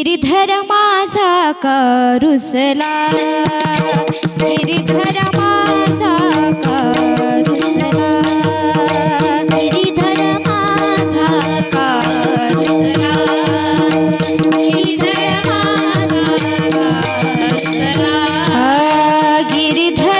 गिरिधर माझा करुसला. गिरिधर माझा करुसला. गिरिधर माझा माझा गिरिधर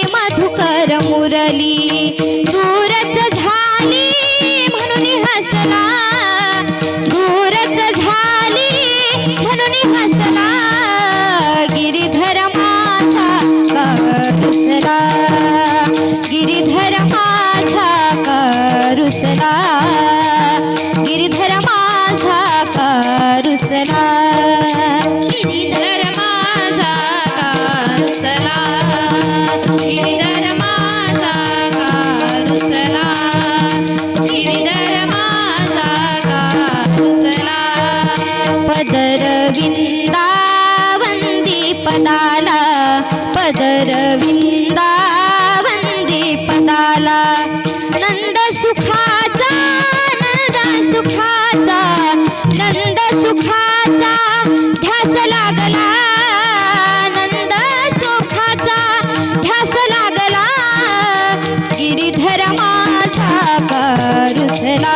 కరమురళీ. अरविंदा वंदे पदाला नंद सुखाचा नंद सुखाचा नंद सुखाचा लागला नंद सुखाचा ध्यास लागला गिरिधर माझा रुसला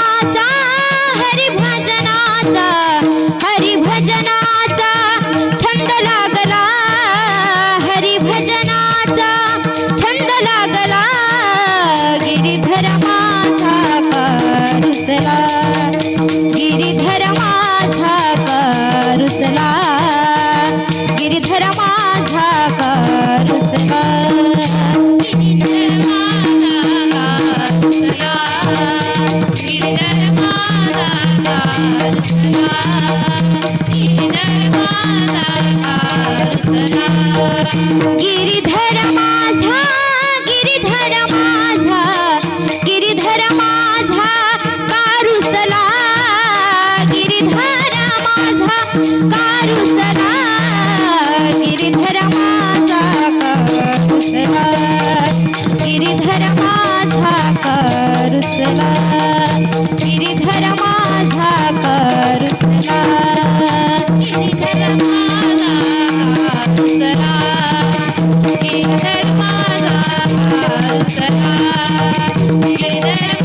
गिरिधर माझा गिरिधर माझा गिरिधर माझा कारुसला. गिरिधर माझा कारुसला. गिरिधर माझा कारुसला. गिरिधर माझा